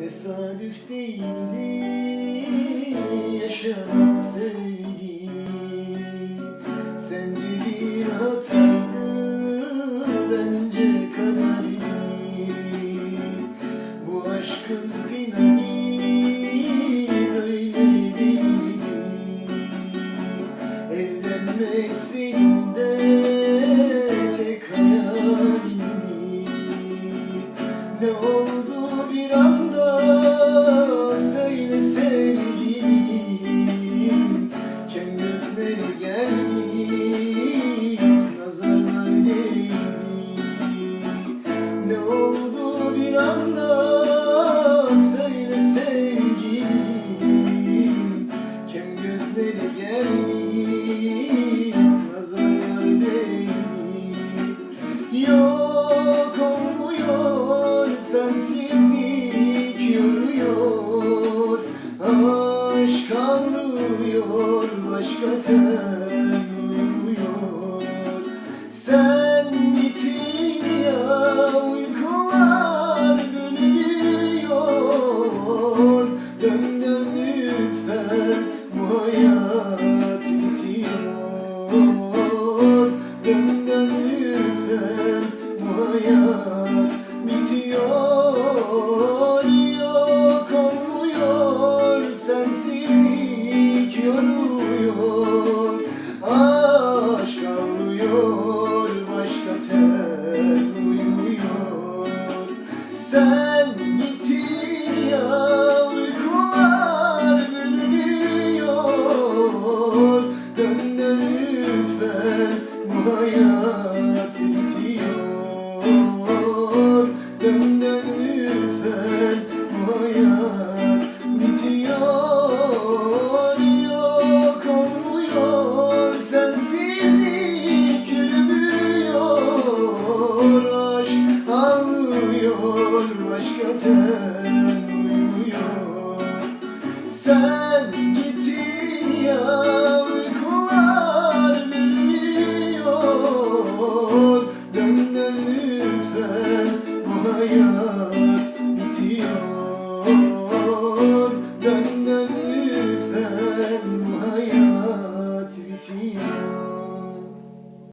Tesadüf değildi yaşanan sevgi Sence bir hataydı bence kaderdi Bu aşkın bir anda söyle sevgilim Kim gözleri geldi nazarlar değdi. Ne oldu bir anda söyle sevgilim. Kim gözleri geldi yoruyor Aşk ağlıyor başka ten yoruyor Aşk ağlıyor başka ten uyumuyor Sen gittin ya uykular bölünüyor. Dön dön lütfen bu hayat başka ten uyumuyor sen gittin